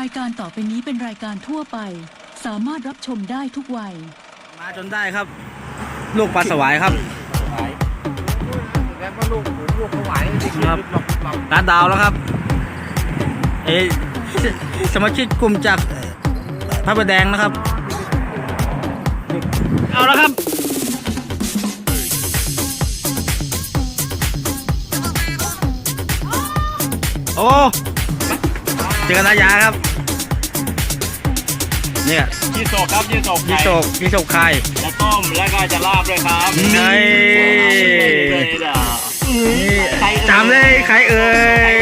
รายการต่อไปนี้เป็นรายการทั่วไป สามารถรับชมได้ทุกวัย มาจนได้ครับ ลูกปลาสวายครับแล้วก็ลูกหมูลูกเขาไหวจริงครับหลับหลับร้านดาวแล้วครับเอยสมาชิกกลุ่มจากพระประแดงนะครับ เอาแล้วครับโอ้ เจอกันนายาครับ เนี่ยยี่โศกครับยี่โศกยิโศกยิโศกไข่จะต้มแล้วก็จะลาบด้วยครับไงเลยเด้อนี่จำเลยใครเอ่ย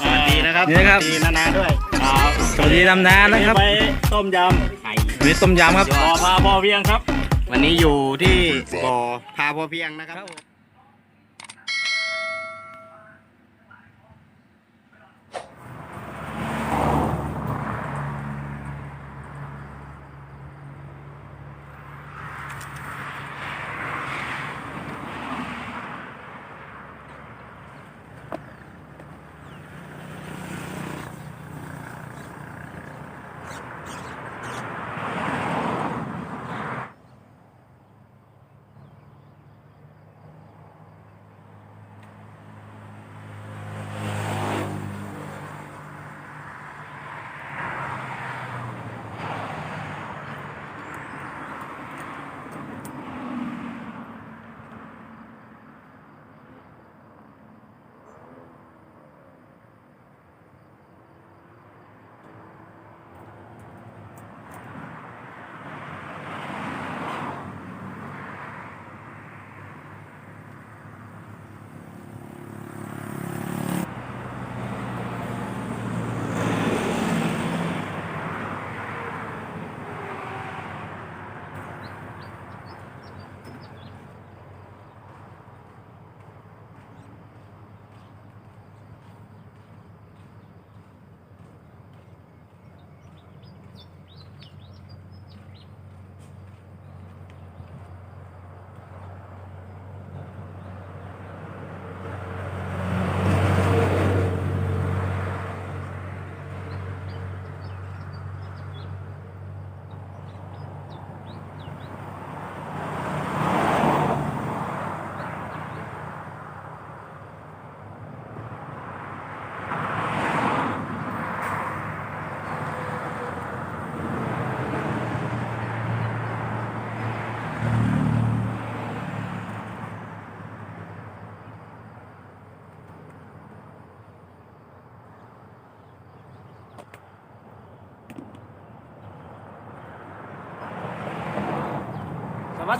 สวัสดีนะครับนี่นะครับสวัสดีนานาด้วยครับสวัสดีดำน้ำนะครับไปต้มยำไข่วันนี้ต้มยำครับพอพาพอเพียงครับ วันนี้อยู่ที่บ่อพาพอเพียงนะครับ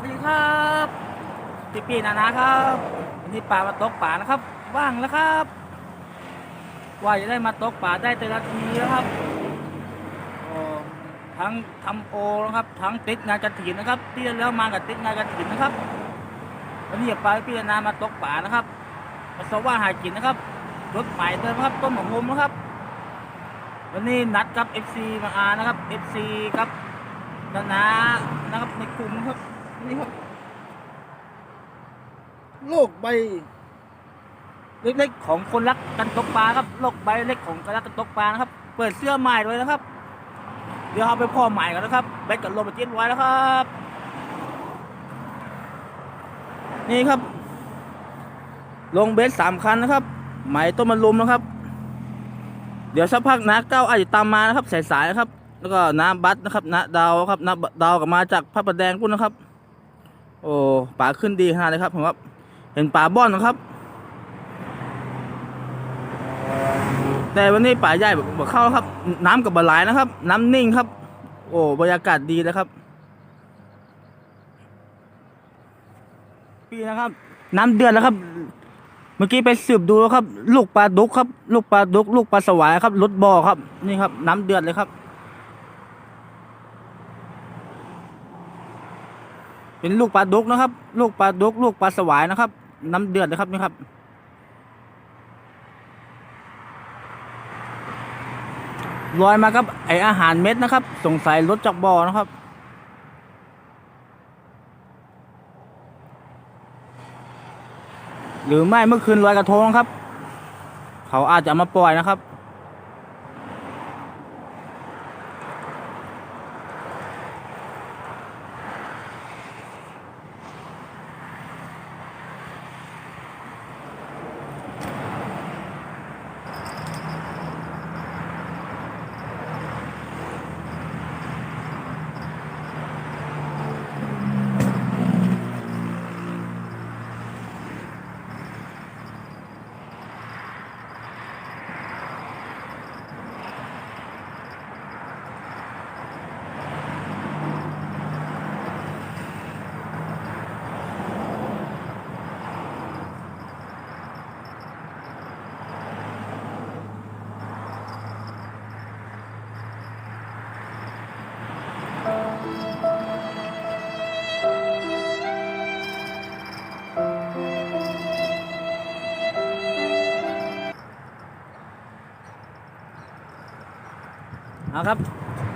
วัสดีครับพี่ปีนานาครับวันนี้ป่ามาตกป่านะครับ ว่างแล้วครับ ว่าจะได้มาตกป่าได้แต่ละทีแล้วครับทั้งทำโอนะครับ ทั้งติดงานกระถินนะครับที่แล้วมากับติดงานกระถินนะครับวันนี้ป่าพี่นานามาตกป่านะครับมาสว่าหากินนะครับรถใหม่เดิมครับต้นหมะมุมนะครับ วันนี้นัดกับ FC มาอานะครับ FC ครับนานานะครับในกลุ่มครับ นี่ครับ โลกใบ เล็กๆของคนรักกันตกปลาครับ โลกใบเล็กของคนรักกันตกปลานะครับ เปิดเสื้อใหม่เลยนะครับ เดี๋ยวเอาไปพ่อใหม่กันนะครับแบตกับลมมาจิ้นไว้แล้วครับ นี่ครับ ลงเบสสามคันนะครับไหมต้นมันลุมนะครับ เดี๋ยวสักพักนะเก้าอาจจะตามมานะครับสายๆนะครับ แล้วก็น้ำบัสนะครับน้ดาวครับน้ำดาวกับมาจากพระประแดงพุ่นนะครับ โอ้ป่าขึ้นดีขนาดเลยครับผมว่าเห็นป่าบ้อนนะครับ แต่วันนี้ป่าใหญ่บอกเข้าครับ น้ำกับบาหลายนะครับ น้ำนิ่งครับ โอ้บรรยากาศดีนะครับพี่นะครับ น้ำเดือดแล้วครับ เมื่อกี้ไปสืบดูแล้วครับ ลูกปลาดุกครับ ลูกปลาดุก ลูกปลาสวายครับรถบ่อครับ นี่ครับ น้ำเดือดเลยครับ เป็นลูกปลาดุกนะครับ ลูกปลาดุก ลูกปลาสวายนะครับ น้ำเดือดเลยครับนี่ครับ ลอยมาครับ ไออาหารเม็ดนะครับ สงสัยรถจากบ่อนะครับหรือไม่เมื่อคืนลอยกระทงครับ เขาอาจจะเอามาปล่อยนะครับ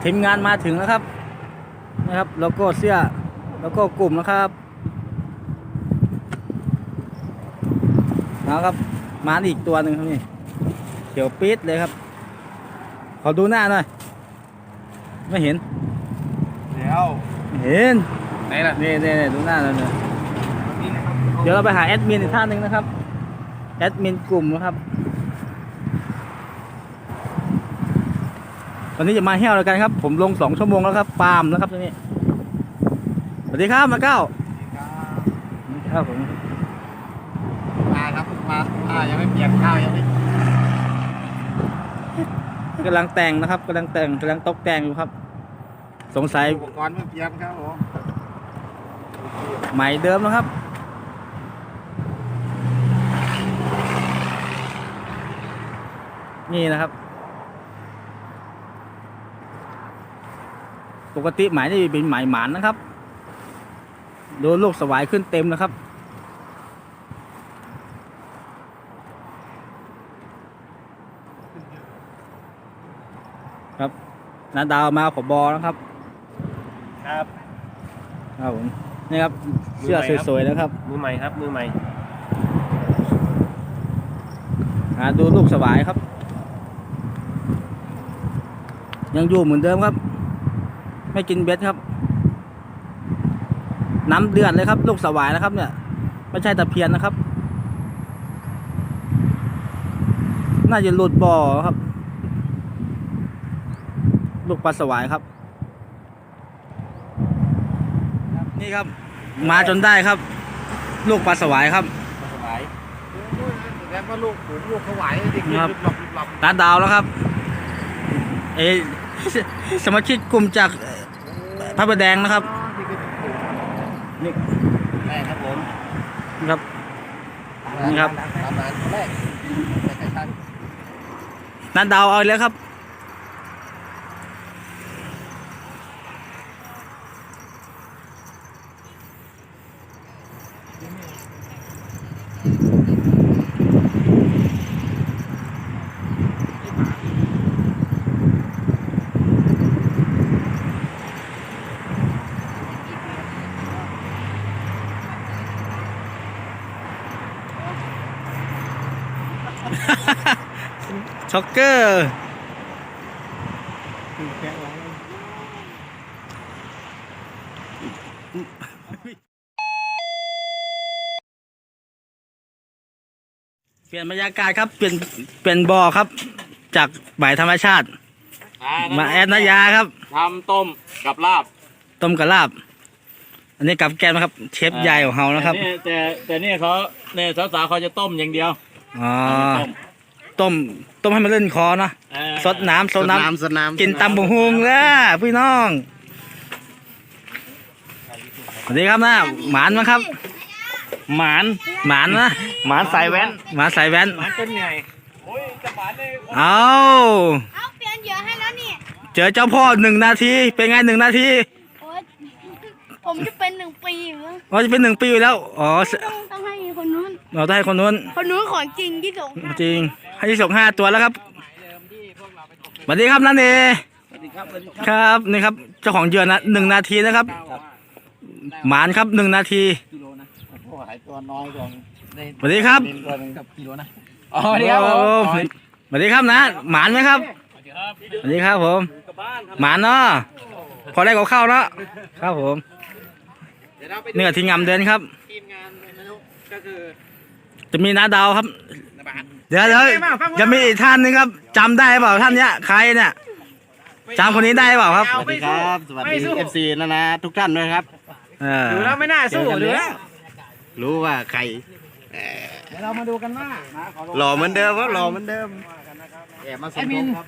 ทีมงานมาถึงแล้วครับ นะครับโลโก้เสื้อโลโก้กลุ่มนะครับเอาครับมาอีกตัวหนึ่งครับนี่เขียวปี๊ดเลยครับ ขอดูหน้าหน่อย ไม่เห็นเดี๋ยวไม่เห็นไหนล่ะนี่นี่นี่ดูหน้าเราเนี่ยเดี๋ยวเราไปหาแอดมินอีกท่านหนึ่งนะครับ แอดมินกลุ่มนะครับ วันนี้จะมาเที่ยวแล้วกันครับ ผมลงสองชั่วโมงแล้วครับปาล์มนะครับตรงนี้สวัสดีครับมาเก้าสวัสดีครับผมมาครับมาอ่ายังไม่เปลี่ยนข้าวยังไม่กำลังแต่งนะครับกำลังแต่งกำลังตกแต่งอยู่ครับ สงสัยอุปกรณ์เพิ่งเตรียมครับผมใหม่เดิมนะครับนี่นะครับ ปกติหมายนี่เป็นหมายหมานนะครับ โดนลูกสวายขึ้นเต็มนะครับ ครับนาดาวมาขอบอนะครับ ครับครับผมนี่ครับเสื้อสวยๆนะครับ มือใหม่ครับ มือใหม่หาดูลูกสวายครับ ยังอยู่เหมือนเดิมครับ ไม่กินเบ็ดครับ น้ำเดือดเลยครับ ลูกสวายนะครับ เนี่ย ไม่ใช่ตะเพียนนะครับ น่าจะหลุดบ่อครับ ลูกปลาสวายครับ นี่ครับ มาจนได้ครับ ลูกปลาสวายครับสบายแล้วก็ลูกผมลูกเขาไหวจริงครับหลับหลับตาดาวแล้วครับ เอสมาชิกกลุ่มจาก พระประแดงนะครับนี่แรกครับผมครับนี่ครับตามนั้นแรกแรกชั้นนัดดาวเอาเลยครับ ช็อกเกอร์เปลี่ยนบรรยากาศครับ เปลี่ยนเปลี่ยนบ่อครับ จากบ่ายธรรมชาติ มาแอดนายาครับทำต้มกับลาบ ต้มกระลาบ อันนี้กับแกมนะครับ เชฟใหญ่ของเฮานะครับแต่แต่แต่เนี่ยเขาเนี่ยสาวๆเขาจะต้มอย่างเดียวอ๋อ ต้มต้ม ต้มให้มันเล่นคอเนาะเอ่อสดน้ำสดน้ำสนามกินตำบุงฮุงแล้วพี่น้องสวัสดีครับนะหมานมั้งครับ หมานหมานนะหมานสายแว้นหมาใส่แว่นหมานเป็นไงโอ้ยจะหมานเลยเอาเอาเปลี่ยนเหยื่อให้แล้วนี่เจอเจ้าพ่อหนึ่งนาทีเป็นไงหนึ่งนาทีโอ๊ย ผมจะเป็นหนึ่งปีอยู่แล้วอ๋อจะเป็นหนึ่งปีอยู่แล้ว อ๋อเสต้องต้องให้คนนู้นเราได้คนนู้น คนนู้นของจริงที่ส่งให้จริง ให้ที่ส่งห้าตัวแล้วครับสวัสดีครับนั่นเอสวัสดีครับสวัสดีครับครับนี่ครับเจ้าของเหยื่อนะหนึ่งนาทีนะครับ หมานครับหนึ่งนาทีกิโลนะโอ้หายตัวน้อยกว่าในสวัสดีครับเป็นตัวหนึงกับกิโลนะอ๋อสวัสดีครับผมโอ้โหสวัสดีครับนะหมานไหมครับสวัสดีครับสวัสดีครับผมกลับบ้านทหมานเนาะพอได้กับข้าวแล้วครับผมเดี๋ยวเราไปดูนี่ก็ทีมงานเดินครับ ทีมงานไม่รู้ก็คือจะมีน้าดาวครับระบาดเดี๋ยวเดี๋ยวจะมีอีกท่านหนึงครับจำได้เปล่าท่านเนี้ยใครเนี่ยจำคนนี้ได้เปล่าครับ สวัสดีครับ สวัสดีเอฟซีนะนะทุกท่านด้วยครับ เออดูแล้วไม่น่าสู้หรือรู้ว่าใครเอ่อเดี๋ยวเรามาดูกันว่าหล่อเหมือนเดิมครับหล่อเหมือนเดิมแอบมาสมทบครับ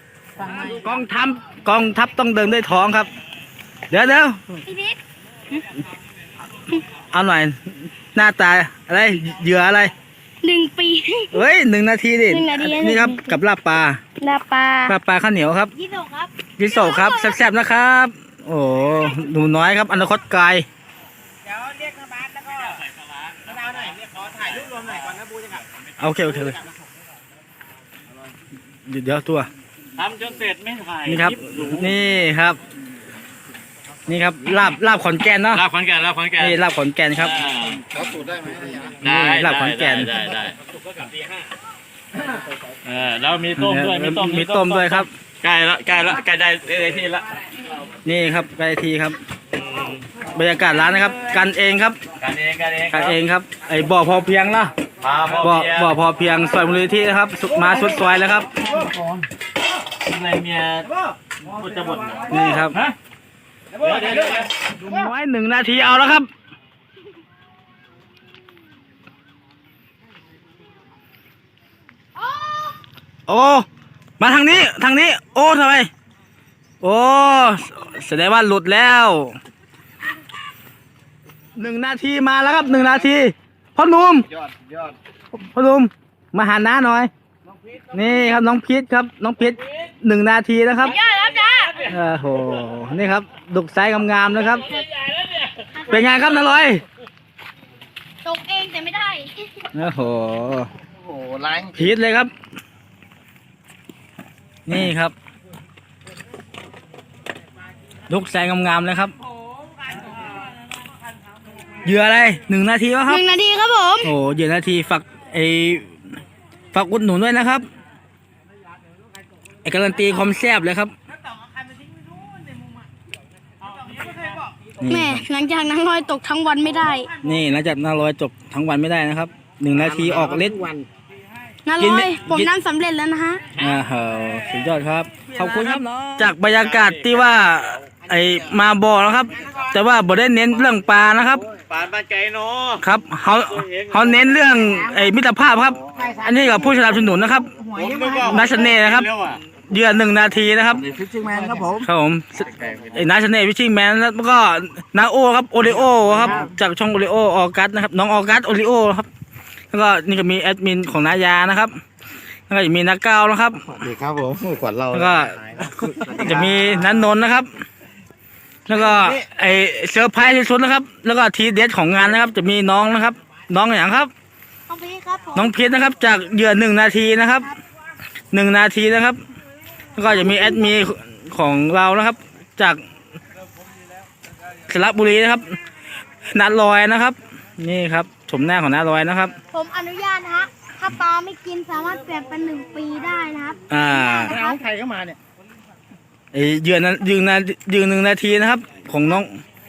กองทัพกองทัพต้องเดินด้วยท้องครับ เดี๋ยวเดี๋ยวพี่นิด เอาหน่อย หน้าตาอะไรเหยื่ออะไรหนึ่งปี เฮ้ยหนึ่งนาทีดิหนึ่งนาทีนี่ครับกับลาบปลาลาปลาลาบปลาข้าวเหนียวครับยี่ส่งครับ ยิโซะครับแซ่บๆนะครับ โอ้โหหนูน้อยครับอนาคตไกลเดี๋ยวเรียกระบาดแล้วก็ระดาวหน่อยเรียกขอถ่ายรูปรวมหน่อยก่อนนะบูจะกลับโอเคโอเคโอเคเดี๋ยวเดี๋ยวตัว ทำจนเสร็จไม่ถ่ายนี่ครับลิปดูนี่ครับ นี่ครับลาบลาบขอนแก่นเนาะลาบขอนแก่นลาบขอนแก่นนี่ลาบขอนแก่นครับ อ่าเขาสูตรได้ไหมนะยะได้นี่ลาบขอนแก่น ได้ได้ได้เออแล้วมีต้มด้วยมีต้มมีต้มด้วยครับ ใกล้ละใกล้ละใกล้ได้ได้ที่ละนี่ครับใกล้ทีครับ บรรยากาศร้านนะครับ กันเองครับกันเองกันเองกันเองครับไอ้บ่อพอเพียงเนาะพาพ่อบ่อเมียบ่อพอเพียงซอยมูลนิธินะครับสุดมาสุดซอยแล้วครับ ในเมียบุตรบุตรนี่ครับ ฮะเดี๋ยวเดี๋ยวเดี๋ยวดูไว้หนึ่งนาทีเอาแล้วครับ โอ้ มาทางนี้ทางนี้ โอ้ทำไม โอ้แสดงว่าหลุดแล้วหนึ่งนาทีมาแล้วครับหนึ่งนาทีพ่อหนุ่มยอดยอดพ่อหนุ่มมาหาน้าหน่อย นี่ครับน้องพีทครับ น้องพีทหนึ่งนาทีนะครับยอดครับจ้า โอ้โห นี่ครับ ดุกไซส์งามๆนะครับ เป็นไงครับนาลอย ตกเองแต่ไม่ได้ โอ้โห โอ้โหล้างพีทเลยครับ นี่ครับ ดุกไซส์งามๆเลยครับ เหยื่ออะไรหนึ่งนาทีวะคหรับ นึ่งนาทีครับผม โอ้เหยื่อนาทีฝากไอฝากอุดหนุนด้วยนะครับไอการันตีความแซ่บเลยครับ นี่แม่หลังจากนั้นลอยตกทั้งวันไม่ได้นี่หลังจากนาลอยจบทั้งวันไม่ได้นะครับหนึ่งนาทีออกเล็ดนากิลนอไม่ยผมกินนั่นสำเร็จแล้วนะฮะ อ่าเหอสุดยอดครับขอบคุณครับจากบรรยากาศที่ว่าไอมาบ่อนะครับ แต่ว่าบ่ได้เน้นเรื่องปลานะครับปานบ้านไก่เนาะครับเขาเขาเน้นเรื่องไอมิตรภาพครับ อันนี้กับผู้สนับสนุนนะครับ ผมนึกว่านัชเน่นะครับ เร็วอะ เหยื่อหนึ่งนาทีนะครับฟิชชิ่งแมนครับผมครับผมไอ้นัชเน่วิชิงแมนแล้วก็นาโอครับโอริโอครับจากช่องโอริโอออกัสนะครับน้องออกัสโอริโอครับแล้วก็นี่ก็มีแอดมินของนายานะครับแล้วก็จะมีนักก้าวนะครับดีครับผมขวัญเราแล้วก็จะมีนันนนท์นะครับ แล้วก็ไอเซอร์ไพรส์ที่สุดนะครับ แล้วก็ทีเด็ดของงานนะครับ จะมีน้องนะครับ น้องอย่างครับ น้องพี่ครับผมน้องพีชนะครับ จากเหยื่อหนึ่งนาทีนะครับหนึ่งนาทีนะครับ แล้วก็จะมีแอดมีของเรานะครับ จากสระบุรีนะครับ นัดลอยนะครับ นี่ครับชมหน้าของนัดลอยนะครับ ผมอนุญาตนะฮะถ้าปลาไม่กินสามารถเปลี่ยนเป็นหนึ่งปีได้นะครับอ่าเอาใครเข้ามาเนี่ยไอเหยื่อนั้นยืนนายืนหนึ่งนาทีนะครับ ของน้อง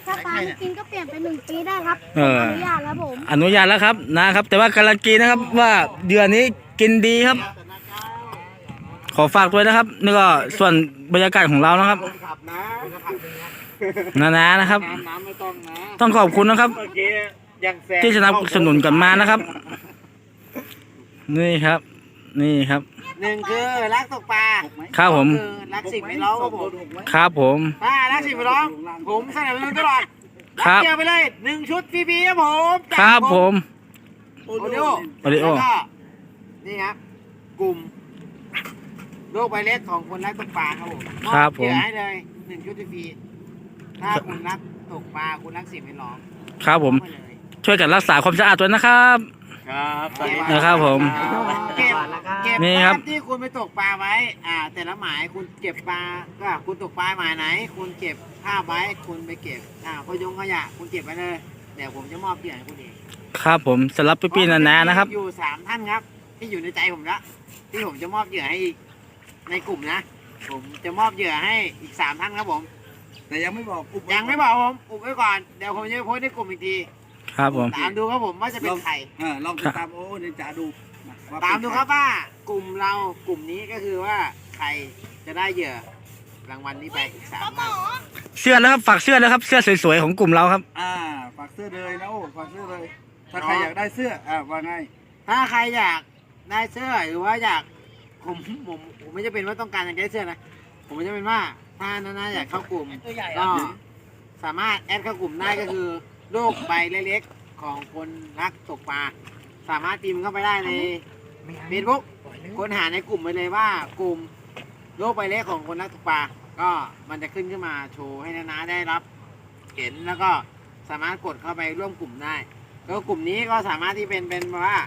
ถ้าปลาไม่กินก็เปลี่ยนเป็นหนึ่งปีได้ครับเออผมอนุญาตแล้วผมอนุญาตแล้วครับนะครับ แต่ว่าการันตีนะครับว่าเดือนนี้กินดีครับ ขอฝากด้วยนะครับ นี่ก็ส่วนบรรยากาศของเรานะครับขับนะนานานะครับน้ำไม่ต้องนะต้องขอบคุณนะครับ เมื่อกี้ยังแซงที่สนับสนุนกันมานะครับ นี่ครับ นี่ครับ หนึ่งคือรักตกปลาครับผมคือรักสิ่งไม่ร้องครับผมครับผม ถ้ารักสิ่งไม่ร้องผมสนับสนุนตลอดครับเดียวไปเลยหนึ่งชุดฟรีๆครับผมจากครับผม โอริโอโอริโอ แล้วก็นี่ครับกลุ่ม โรคใบเล็กของคนรักตกปลาครับผมครับผม เหลือให้เลยหนึ่งชุดฟรีๆถ้าคุณรักตกปลาคุณรักสิ่งไม่ร้องครับผม เอาไปเลยช่วยกันรักษาความสะอาดด้วยนะครับ ครับนะครับผม เก็บเก็บนี่ครับภาพที่คุณไปตกปลาไว้ อ่า แต่ละหมายคุณเก็บปลาก็คุณตกปลาหมายไหน คุณเก็บภาพไว้คุณไปเก็บ อ่าพยงขยะคุณเก็บไว้เลยเดี๋ยวผมจะมอบเหยื่อให้คุณเอง ครับผมสำหรับพี่ปีนานานะครับ อยู่สามท่านครับ ที่อยู่ในใจผมละที่ผมจะมอบเหยื่อให้อีก ในกลุ่มนะ ผมจะมอบเหยื่อให้อีกสามท่านครับผม แต่ยังไม่บอกอุบยังไม่บอกผมอุบไว้ก่อน เดี๋ยวผมจะไปโพสต์ในกลุ่มอีกที ครับผม ตามดูครับผมว่าจะเป็นใคร เออลองติดตามโอ้เดี๋ยวจะดูว่ตามดูครับว่ากลุ่มเรากลุ่มนี้ก็คือว่าใครจะได้เหยื่อรางวัลนี้ไปอีกสามท่านเสื้อแล้วครับฝากเสื้อแล้วครับเสื้อสวยๆของกลุ่มเราครับ อ่าฝากเสื้อเลยนะโอ้ฝากเสื้อเลย ถ้าใครอยากได้เสื้ออ่าว่าไงถ้าใครอยากได้เสื้อหรือว่าอยาก ผมผมผมไม่จะเป็นว่าต้องการอยากได้เสื้อนะ ผมจะเป็นว่าถ้านานาอยากเข้ากลุ่มก็สามารถแอดเข้ากลุ่มได้ก็คือโรคใบเล็กๆของคนรักตกปลาสามารถพิมพ์เข้าไปได้ในเฟซบุ๊กค้นหาในกลุ่มไปเลยว่ากลุ่มโรคใบเล็กของคนรักตกปลาก็มันจะขึ้นขึ้นมาโชว์ให้นานาได้รับ เห็นแล้วก็สามารถกดเข้าไปร่วมกลุ่มได้แล้วกลุ่มนี้ก็สามารถที่เป็นเป็นว่า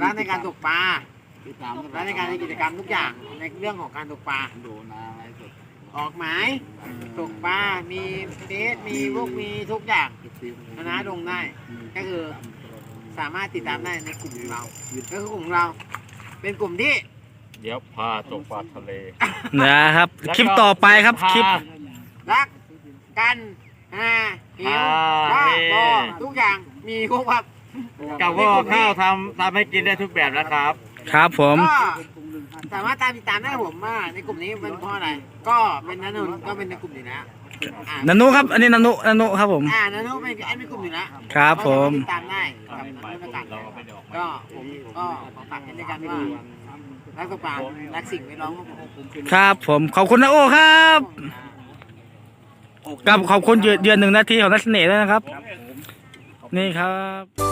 ร้านในการตกปลา ติดตามและในการในกิจกรรมทุกอย่างในเรื่องของการตกปลาดูนาอะไรสดออกหมายตกปลา มีเฟสมีพวกมีทุกอย่างนะนะลงได้ ก็คือสามารถติดตามได้ในกลุ่มของเราก็คือกลุ่มของเรา เป็นกลุ่มที่ เดี๋ยวพาตกปลาทะเลนะครับ คลิปต่อไปครับคลิปรักกันฮาหิวอ่าว่านี่บอทุกอย่างมีครบครับกับว่าข้าวทำทำให้กินได้ทุกแบบนะครับ ครับผม ก็สามารถตามติดตามได้ผมว่าในกลุ่มนี้เป็นเพราะอะไร ก็เป็นนันนุนก็เป็นในกลุ่มนี้นะอ่านันนุครับ อันนี้นันนุนันนุครับผม อ่านันนุเป็นแอดในกลุ่มนี้นะครับผม ก็สาารถติดตามได้กับนันนุกันก็ผมก็ขอฝากให้ด้วยกันว่ารักตกปลารักสิ่งแวดล้อมของผมครับผม ขอบคุณนะโอครับกับขอบคุณเดือนเดือนหนึ่งนาทีของนักเสน่ห์ด้วยนะครับ นี่ครับ